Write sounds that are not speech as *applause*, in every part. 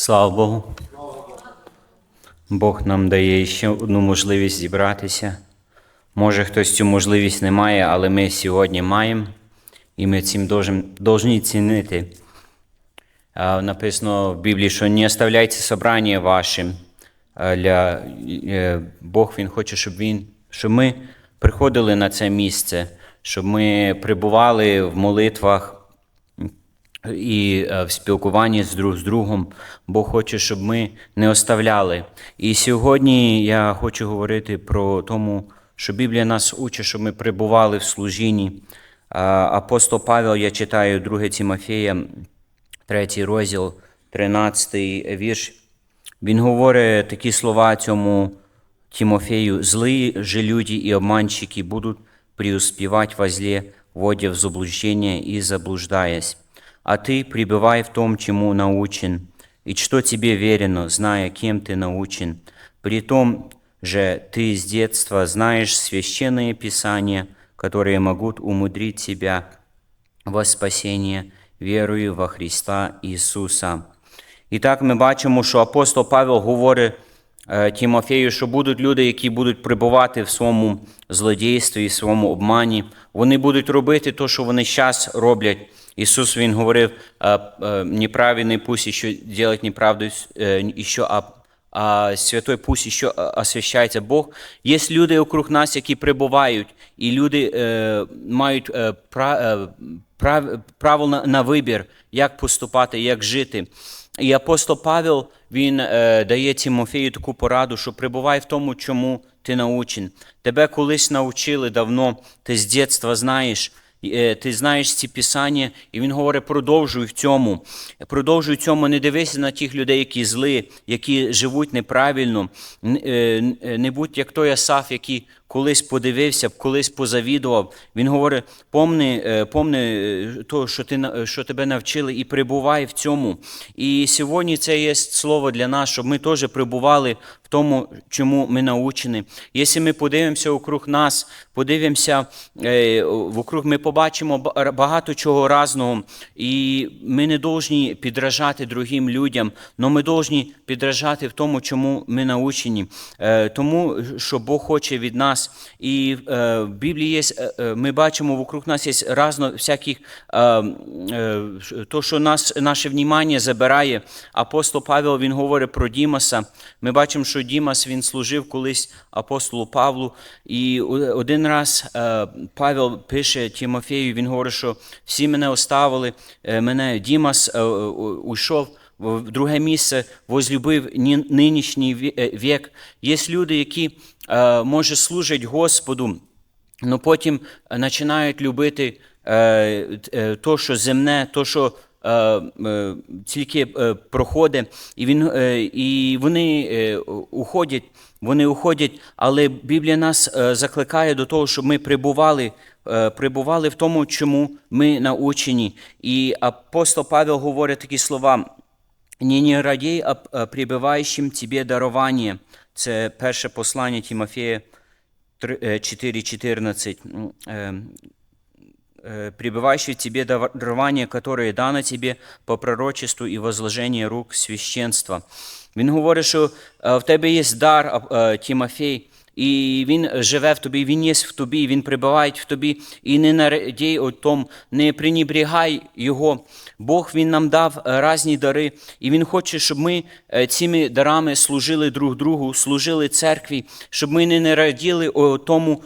Слава Богу. Бог нам дає ще одну можливість зібратися. Може, хтось цю можливість не має, але ми сьогодні маємо, і ми цим повинні цінити. Написано в Біблії, що не оставляйте собрання вашим. Для, е, Бог Він хоче, щоб, він, щоб ми приходили на це місце, щоб ми прибували в молитвах, і е, в спілкуванні з друг з другом. Бог хоче, щоб ми не оставляли. І сьогодні я хочу говорити про тому, що Біблія нас учить, щоб ми прибували в служінні. Апостол Павел, я читаю 2 Тимофея, 3 розділ, 13 вірш. Він говорить такі слова цьому Тимофею: «Злые же люди и обманщики будут преуспевать во зле, вводя в заблуждение и заблуждаясь А ты пребывай в том, чему научен, и что тебе верено, зная, кем ты научен. При том же ты с детства знаешь священные писания, которые могут умудрить тебя во спасение, вірою во Христа Ісуса. І так ми бачимо, що апостол Павел говорить е, Тимофею, що будуть люди, які будуть прибувати в своєму злодійстві, в своєму обмані. Вони будуть робити те, що вони зараз роблять. Ісус Він говорив, е, е, неправильний пусть еще делать неправду, е, еще, а, а святой пусть еще освящається Бог. Є люди округ нас, які прибувають, і люди е, мають е, пра, е, прав, право на, на вибір, як поступати, як жити. І апостол Павел він е, дає Тимофею таку пораду, що прибувай в тому, чому ти научен. Тебе колись навчили давно, ти з дитинства знаєш. Е, Ти знаєш ці писання, і він говорить, продовжуй в цьому. Продовжуй в цьому, не дивися на тих людей, які зли, які живуть неправильно. Е, е, Не будь як той Асаф, який колись подивився, колись позавідував. Він говорить, помни, е, помни е, то, що, ти, що тебе навчили, і прибувай в цьому. І сьогодні це є слово для нас, щоб ми теж прибували в тому, чому ми научені. Якщо ми подивимося округ нас, подивимося е, вокруг, ми побачимо багато чого разного, і ми не повинні підражати другим людям, але ми повинні підражати в тому, чому ми научені, Е, тому що Бог хоче від нас. І е, в Біблії є, е, е, ми бачимо, вокруг нас є разно всяких, е, е, то, що нас, наше внімання забирає. Апостол Павел, він говорить про Дімаса. Ми бачимо, що Дімас, він служив колись апостолу Павлу. І один раз е, Павел пише Тимофею, він говорить, що всі мене оставили, е, мене Дімас е, у- уйшов друге місце, возлюбив ні- нинішній е, вік. Є люди, які, е, може, служать Господу, але потім починають любити е, то, що земне, то, що тільки проходить, і, він, і вони уходять, вони уходять, але Біблія нас закликає до того, щоб ми прибували, прибували в тому, чому ми научені. І апостол Павел говорить такі слова. Не, не радей, а прибиваючим тебе дарування. Це перше послання Тимофея е, 4.14. М, е, э, в тебе дарование, которое дано тебе по пророчеству і возложению рук священства. Він говорить, що е, в тебе є дар, е, Тимофей, і він живе в тобі, він є в тобі, він прибуває в тобі, і не нарадій о том, не принібрігай його. Бог він нам дав різні дари, і він хоче, щоб ми е, цими дарами служили друг другу, служили церкві, щоб ми не раділи о тому,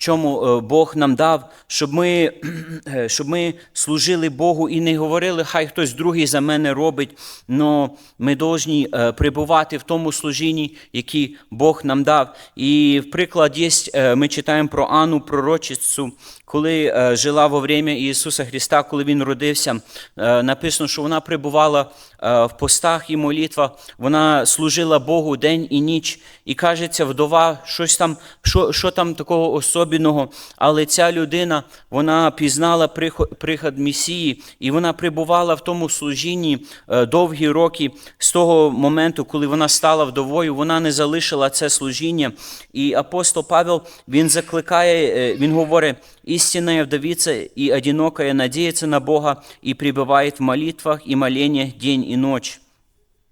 чому е, Бог нам дав, щоб ми, *clears throat* е, щоб ми служили Богу і не говорили, хай хтось другий за мене робить, але ми повинні е, прибувати в тому служінні, яке Бог нам дав. І в приклад є, ми читаємо про Анну пророчицю, коли жила во время Ісуса Христа, коли Він родився, написано, що вона прибувала в постах і молитвах, вона служила Богу день і ніч, і кажеться, вдова, щось там, що, що там такого особливого, але ця людина, вона пізнала приход, приход Месії, і вона прибувала в тому служінні е, довгі роки. З того моменту, коли вона стала вдовою, вона не залишила це служіння. І апостол Павел, він закликає, е, він говорить, истинная вдовица и одинокая надеется на Бога и пребывает в молитвах и молениях день и ночь.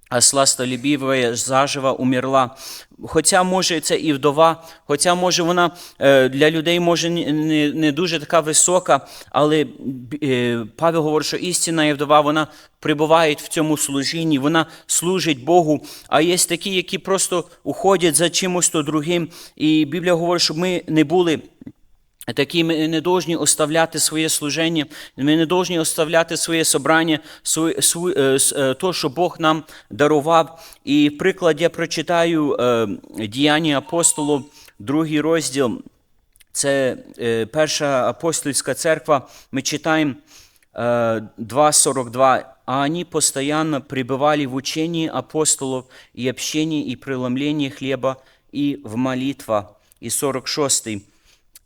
а сластолюбивая заживо умерла. Хоча, може, це і вдова, хоча, може, вона е, для людей може не, дуже така висока, але е, Павел говорить, що істинна є вдова, вона прибуває в цьому служінні, вона служить Богу. А є такі, які просто уходять за чимось то другим. І Біблія говорить, щоб ми не були. Такі ми не повинні оставляти своє служення, ми не повинні оставляти своє собрання, е, е, то, що Бог нам дарував. І приклад я прочитаю е, діяння апостолів, другий розділ. Це перша апостольська церква. Ми читаємо е, 2.42. А они постоянно пребывали в учении апостолов и общении и преломлении хлеба и в молитвах. И 46.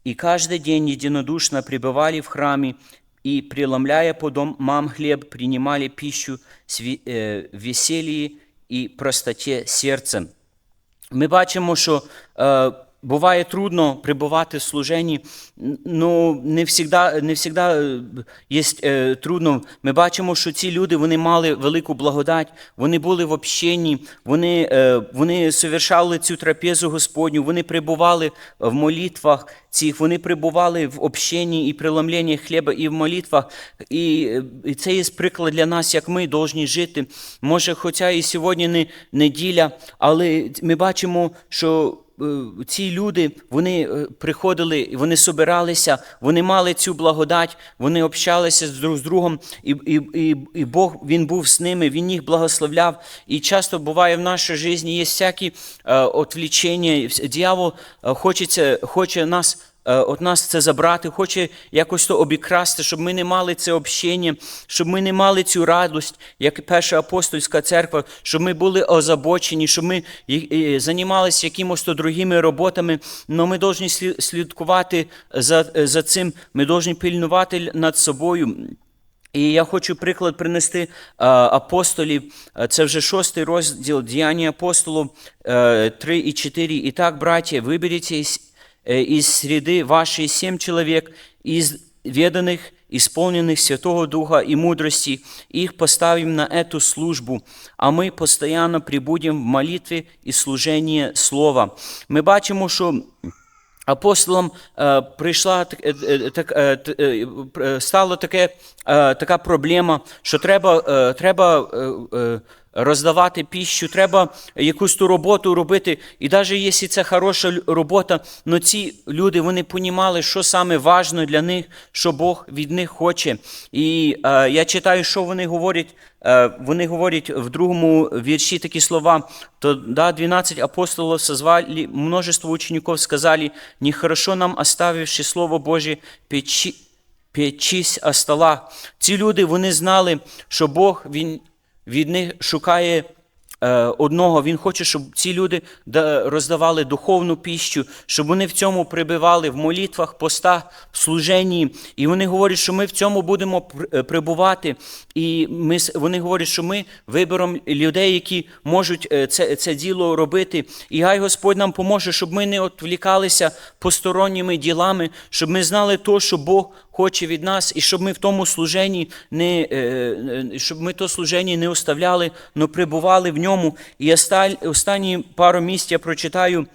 И каждый день единодушно пребывали в храме и, преломляя по домам хлеб, принимали пищу с ве- э, веселье и простоте сердцем. Ми бачимо, що е, буває трудно прибувати в служенні, ну не завжди, не всегда є е, трудно. Ми бачимо, що ці люди вони мали велику благодать, вони були в общенні, вони, е, вони совершали цю трапезу Господню, вони прибували в молитвах цих, вони прибували в общенні і преломленні хліба і в молитвах. І, е, і це є приклад для нас, як ми повинні жити. Може, хоча і сьогодні не неділя, але ми бачимо, що е, ці люди вони е, приходили, вони собиралися, вони мали цю благодать, вони общалися друг з другом, і, і, і, і Бог він був з ними, він їх благословляв. І часто буває в нашій житті є всякі е, отвлічення. Дьявол е, хочеться, хоче нас. Е, От нас це забрати, хоче якось то обікрасти, щоб ми не мали це общення, щоб ми не мали цю радость, як перша апостольська церква, щоб ми були озабочені, щоб ми займалися якимось то другими роботами. Але ми повинні слідкувати за, за цим, ми повинні пильнувати над собою. І я хочу приклад принести е, апостолів. Е, Це вже шостий розділ Діяння апостолів е, 3 і 4. І так, братья, виберіть із, е, із среди вашей семь человек, из веданых, исполненных Святого Духа и мудрости, их поставим на эту службу, а ми постоянно прибудем в молитві і служенні Слова. Ми бачимо, що Апостолам е, прийшла так- е, е, так, е, т- е, е, стала таке, е, така проблема, що треба, е, треба е, е, роздавати піщу, треба якусь ту роботу робити. І навіть якщо це хороша робота, але ці люди вони понімали, що саме важливо для них, що Бог від них хоче. І е, я читаю, що вони говорять. Е, Вони говорять в другому вірші такі слова. То да, 12 апостолов созвали, множество учеников сказали, нехорошо нам, оставивши Слово Божие, печи, печись о столах. Ці люди, вони знали, що Бог, Він від них шукає одного. Він хоче, щоб ці люди роздавали духовну піщу, щоб вони в цьому прибивали в молитвах, постах, в служенні. І вони говорять, що ми в цьому будемо е, прибувати. І ми, вони говорять, що ми виберемо людей, які можуть е, це, це діло робити. І хай Господь нам поможе, щоб ми не відвлікалися посторонніми ділами, щоб ми знали то, що Бог хоче від нас, і щоб ми в тому служенні не е, е, щоб ми то служення не оставляли, але прибували в ньому. І останні пару місць я прочитаю.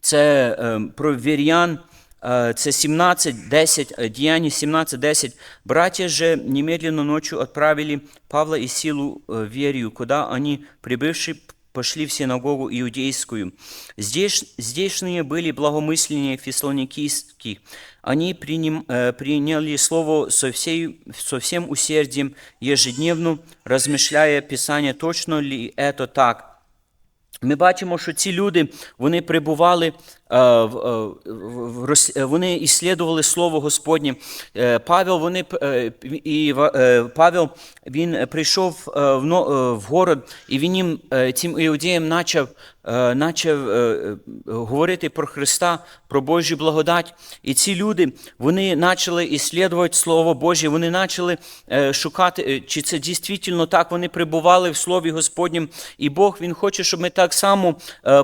Це е, про вір'ян, е, це 17, 10, е, Діяння 17, 10. Братья же немедленно ночью отправили Павла и Силу э, в Верию, куда они, прибывшие, пошли в синагогу иудейскую. Здесь, здешние были благомысленнее фессалоникийских. Они приним, э, приняли слово со, всей, со всем усердием, ежедневно размышляя Писание, точно ли это так. Ми бачимо, що ці люди вони прибували, е, е, е, вони іслідували Слово Господнє. Павел, вони, і, Павел він прийшов в, город, і він їм, цим іудеям почав, е, говорити про Христа, про Божу благодать. І ці люди вони почали іслідувати Слово Боже, вони почали шукати, чи це дійсно так. Вони прибували в Слові Господнім, і Бог Він хоче, щоб ми так само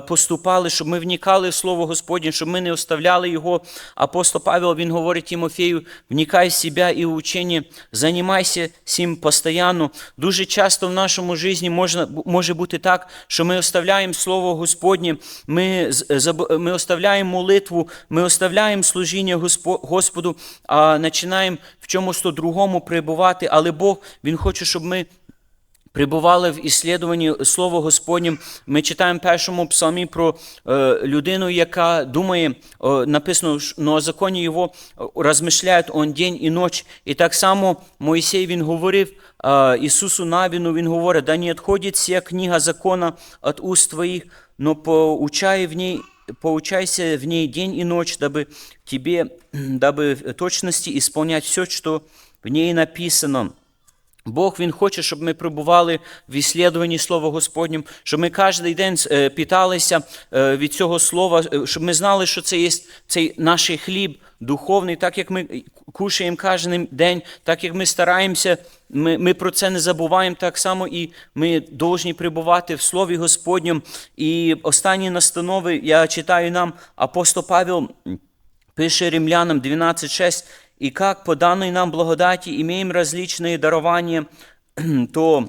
поступали, щоб ми вникали в Слово Господнє, щоб ми не оставляли його. Апостол Павел, він говорить Тимофею, вникай в себе і в учення, займайся цим постійно. Дуже часто в нашому житті можна, може бути так, що ми оставляємо Слово Господнє, ми, ми оставляємо молитву, ми оставляємо служіння Господу, а починаємо в чомусь то другому прибувати. Але Бог, Він хоче, щоб ми Прибували в іслідуванні Слова Господнім. Ми читаємо в першому псалмі про е, людину, яка думає, написано, що на законі його розмишляють он день і ніч. І так само Моїсей він говорив Ісусу Навіну, він говорить, да не відходить ця книга закона від уст твоїх, но поучай в ній поучайся в ней день и ночь, дабы тебе, дабы в точности исполнять все, что в ней написано. Бог Він хоче, щоб ми прибували в іслідуванні Слова Господнім, щоб ми кожен день е, питалися е, від цього слова, е, щоб ми знали, що це є цей наш хліб духовний, так як ми кушаємо кожен день, так як ми стараємося, ми, ми про це не забуваємо так само, і ми повинні прибувати в Слові Господньому. І останні настанови я читаю нам апостол Павел Пише римлянам 12.6, «И как по данной нам благодати имеем различные дарования, *clears throat* то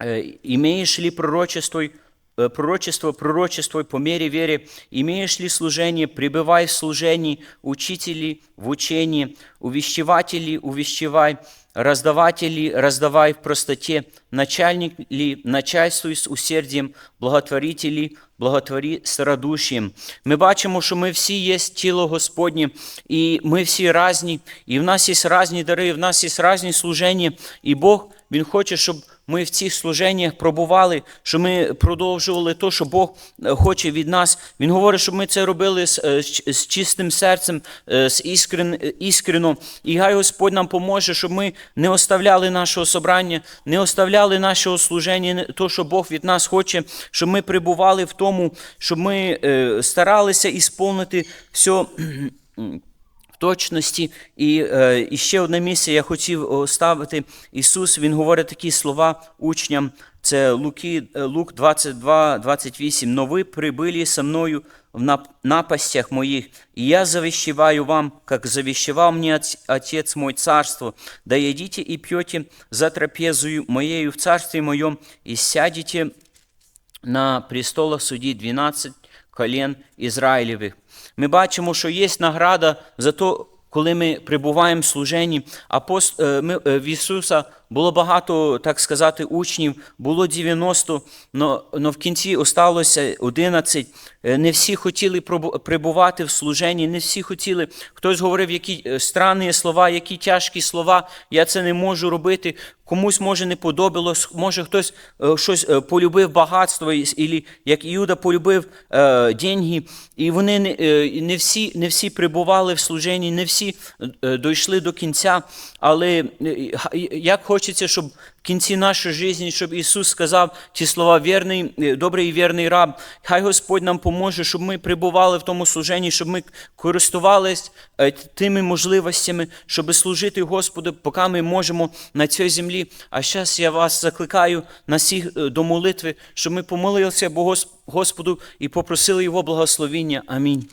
э, имеешь ли пророчество, э, пророчество, пророчество по мере веры, имеешь ли служение, пребывай в служении, учители в учении, увещеватели, увещевай, раздаватели, раздавай в простоте, начальник ли, начальствуй з усердием, благотворителі, благотворі з радушієм. Ми бачимо, що ми всі є тіло Господнє, і ми всі різні, і в нас є різні дари, і в нас є різні служення, і Бог, Він хоче, щоб ми в цих служеннях пробували, щоб ми продовжували те, що Бог е, хоче від нас. Він говорить, щоб ми це робили з, е, з з чистим серцем, е, з іскрен, іскрено. І хай Господь нам поможе, щоб ми не оставляли нашого собрання, не оставляли нашого служення, то, що Бог від нас хоче, щоб ми прибували в тому, щоб ми старалися ісполнити все точності. І, е, і ще одне місце я хотів оставити. Ісус, Він говорить такі слова учням. Це Луки, е, Лук 22, 28. «Но ви прибыли со мною в напастях моих, и я завещеваю вам, как завещевал мне От- Отец мой царство, да едите и пьете за трапезою моею в царстве моем, и сядете на престолах судді 12 колен Ізраїлевих. Ми бачимо, що є награда за те, коли ми прибуваємо в служенні. Апост... е, Ми... е, В Ісуса було багато, так сказати, учнів, було 90, але в кінці осталося 11. Е, Не всі хотіли прибувати в служенні, не всі хотіли. Хтось говорив, які е, странні слова, які тяжкі слова, я це не можу робити. Комусь може не подобалось, може хтось е, щось полюбив багатство, і- як Іуда полюбив деньги, і вони не, всі, не всі прибували в служенні, не всі дійшли до кінця. Але як хочеться, щоб в кінці нашої житті, щоб Ісус сказав ті слова вірний, е, добрий і вірний раб. Хай Господь нам поможе, щоб ми прибували в тому служенні, щоб ми користувались е, тими можливостями, щоб служити Господу, поки ми можемо на цій землі. А зараз я вас закликаю на всіх е, до молитви, щоб ми помолилися Господу і попросили Його благословіння. Амінь.